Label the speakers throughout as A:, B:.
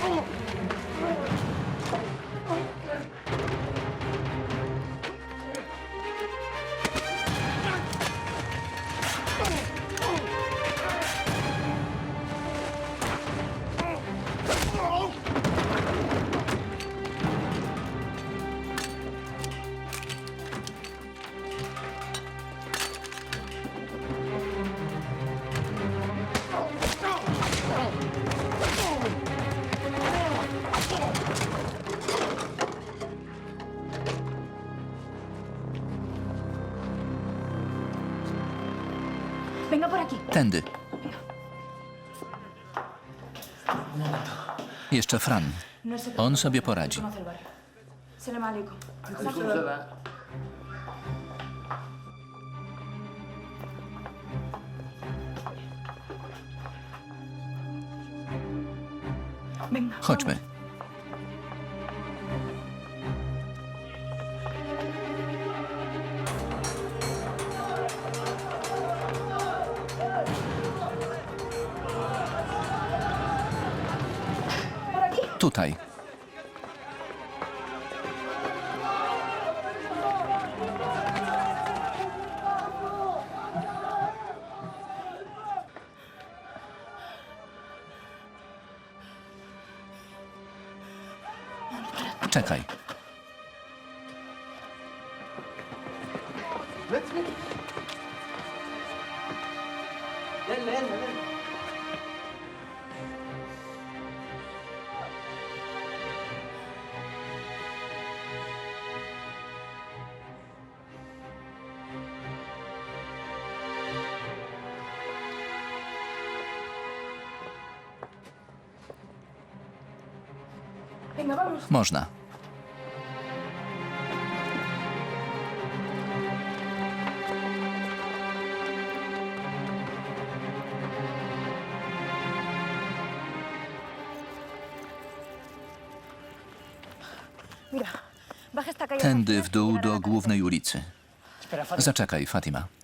A: 어 머. Por aquí.
B: Tędy. Jeszcze Fran.
A: No
B: On sobie poradzi.
A: alaikum.
B: Chodźmy. Tutaj. Czekaj.
A: Venga, vamos.
B: Można. Tędy w dół do głównej ulicy. Zaczekaj, Fatima.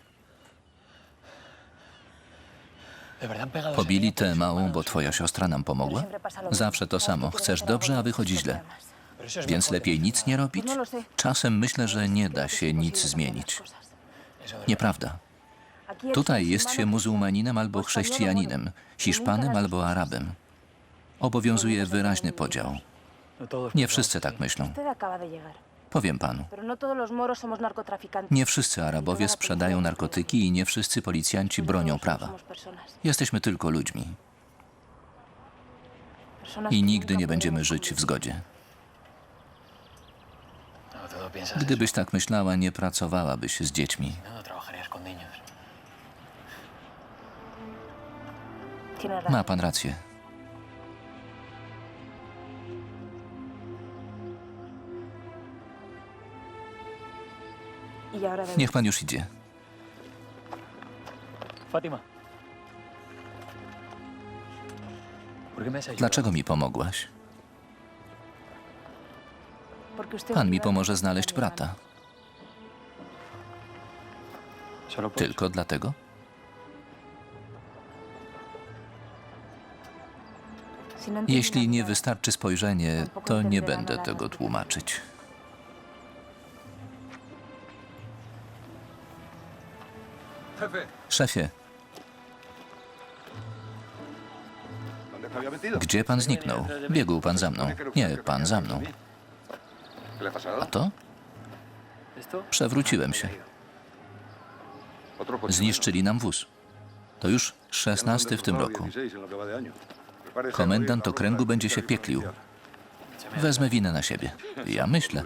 B: Pobili tę małą, bo twoja siostra nam pomogła? Zawsze to samo. Chcesz dobrze, a wychodzi źle. Więc lepiej nic nie robić? Czasem myślę, że nie da się nic zmienić. Nieprawda. Tutaj jest się muzułmaninem albo chrześcijaninem, Hiszpanem albo Arabem. Obowiązuje wyraźny podział. Nie wszyscy tak myślą. Powiem panu.
A: No.
B: Nie wszyscy Arabowie sprzedają narkotyki i nie wszyscy policjanci bronią prawa. Jesteśmy tylko ludźmi i nigdy nie będziemy żyć w zgodzie.
C: No
B: Gdybyś tak myślała, nie pracowałabyś z dziećmi.
C: No.
B: Ma pan rację. Niech pan już idzie. Dlaczego mi pomogłaś? Pan mi pomoże znaleźć brata. Tylko dlatego?
A: No
B: Jeśli nie wystarczy spojrzenie, to nie będę tego tłumaczyć. Szefie, gdzie pan zniknął? Biegł pan za mną. Nie, pan za mną. A to? Przewróciłem się. Zniszczyli nam wóz. To już szesnasty w tym roku. Komendant okręgu będzie się pieklił. Wezmę winę na siebie. Ja myślę.